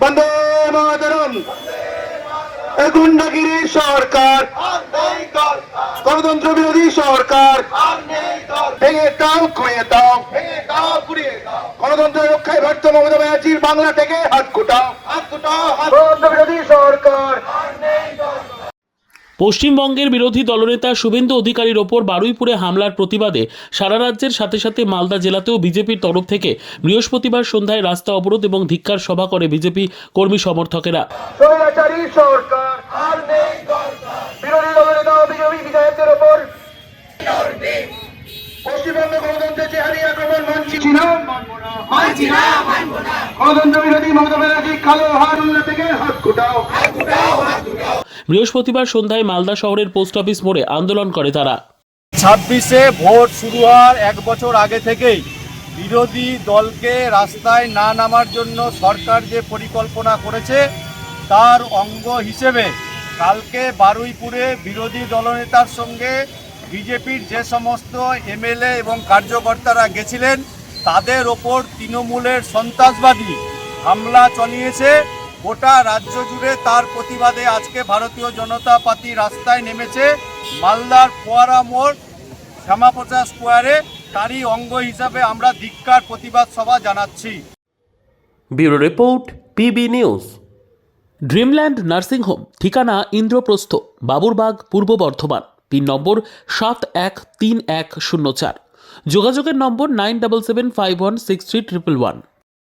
বন্দে মাতরম। গুন্ডাগিরি সরকার। গণতন্ত্র বিরোধী সরকার। ভেঙে দাও খুঁয়ে দাও। গণতন্ত্র রক্ষায় ব্যর্থ মমতা ব্যানার্জির বাংলা থেকে হাত কুটাও। গণতন্ত্র বিরোধী সরকার। পশ্চিমবঙ্গের বিরোধী দলনেতা শুভেন্দু অধিকারীর ওপর বারুইপুরে হামলার প্রতিবাদে সারা রাজ্যের সাথে সাথে মালদা জেলাতেও বিজেপির তরফ থেকে বৃহস্পতিবার সন্ধ্যায় রাস্তা অবরোধ এবং ধিক্কার সভা করে বিজেপি কর্মী সমর্থকেরা। গণতন্ত্র বিরোধী মমতা ব্যানার্জি কালো থেকে হাত কুটাও বৃহস্পতিবার সন্ধ্যায় মালদা শহরের পোস্ট অফিস মোড়ে আন্দোলন করে তারা। ছাব্বিশে ভোট শুরু হওয়ার এক বছর আগে থেকেই বিরোধী দলকে রাস্তায় না নামার জন্য সরকার যে পরিকল্পনা করেছে, তার অঙ্গ হিসেবে কালকে বারুইপুরে বিরোধী দলনেতার সঙ্গে বিজেপির যে সমস্ত এমএলএ এবং কার্যকর্তারা গেছিলেন, তাদের ওপর তৃণমূলের সন্ত্রাসবাদী হামলা চালিয়েছে। গোটা রাজ্য জুড়ে তার প্রতিবাদে আজকে ভারতীয় জনতা পার্টি রাস্তায় নেমেছে মালদার ফোয়ারা মোড় শ্যামাপ্রসাদ স্কোয়ারে। তারই অঙ্গ হিসাবে আমরা ধিক্কার প্রতিবাদ সভা জানাচ্ছি। Bureau report PB news. Dreamland nursing home ঠিকানা ইন্দ্রপ্রস্থ বাবুরবাগ পূর্ব বর্ধমান পিন নম্বর সাত এক তিন এক শূন্য চার। যোগাযোগের নম্বর nine double seven five one six three triple one.